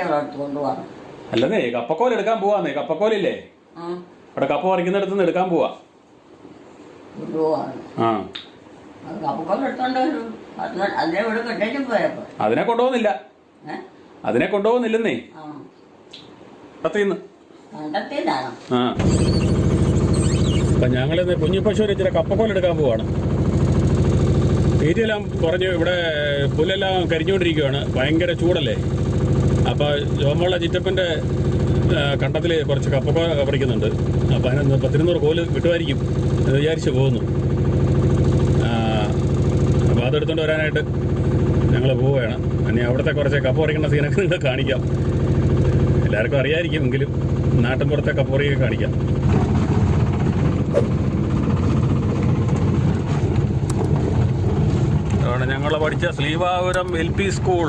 അടുത്ത് കൊണ്ടുപോകാം അല്ലെന്നേ കപ്പക്കോൽ എടുക്കാൻ പോവാന്നേ കപ്പക്കോലില്ലേ? അവിടെ കപ്പ പറിക്കുന്നിടത്ത് നിന്ന് എടുക്കാൻ പോവാ. ആ. എടുത്തോണ്ട് അതിനെ ഇവിടെ കെട്ടിട്ട് പോയപ്പോ. അതിനെ കൊണ്ടുപോകുന്നില്ല. അതിനെ കൊണ്ടുപോകുന്നില്ലെന്നേ. കണ്ടെത്തിയതാണോ ആ. അപ്പം ഞങ്ങളിന്ന് കുഞ്ഞിപ്പശുവിന് ഇച്ചിരി കപ്പക്കോൽ എടുക്കാൻ പോവാണ്. തീറ്റയെല്ലാം കുറഞ്ഞു ഇവിടെ പുല്ലെല്ലാം കരിഞ്ഞുകൊണ്ടിരിക്കുകയാണ് ഭയങ്കര ചൂടല്ലേ? അപ്പോൾ ജോമുള്ള ചിറ്റപ്പന്റെ കണ്ടത്തിൽ കുറച്ച് കപ്പക്കോൽ പറിക്കുന്നുണ്ട്. അപ്പോൾ അതിനൊന്ന് പത്തിരുന്നൂറ് കോൽ കിട്ടുമായിരിക്കും എന്ന് വിചാരിച്ച് പോകുന്നു. അപ്പോൾ അതെടുത്തുകൊണ്ട് വരാനായിട്ട് ഞങ്ങൾ പോവുകയാണ്. ഇനി അവിടുത്തെ കുറച്ച് കപ്പ പറിക്കുന്ന സീനൊക്കെ നിങ്ങൾ കാണിക്കാം. എല്ലാവർക്കും അറിയായിരിക്കും എങ്കിലും നാട്ടിൻപുറത്തെ കപ്പ പറിയൊക്കെ കാണിക്കാം. ഞങ്ങൾ പഠിച്ച ശ്രീവാപുരം എൽ പി സ്കൂൾ.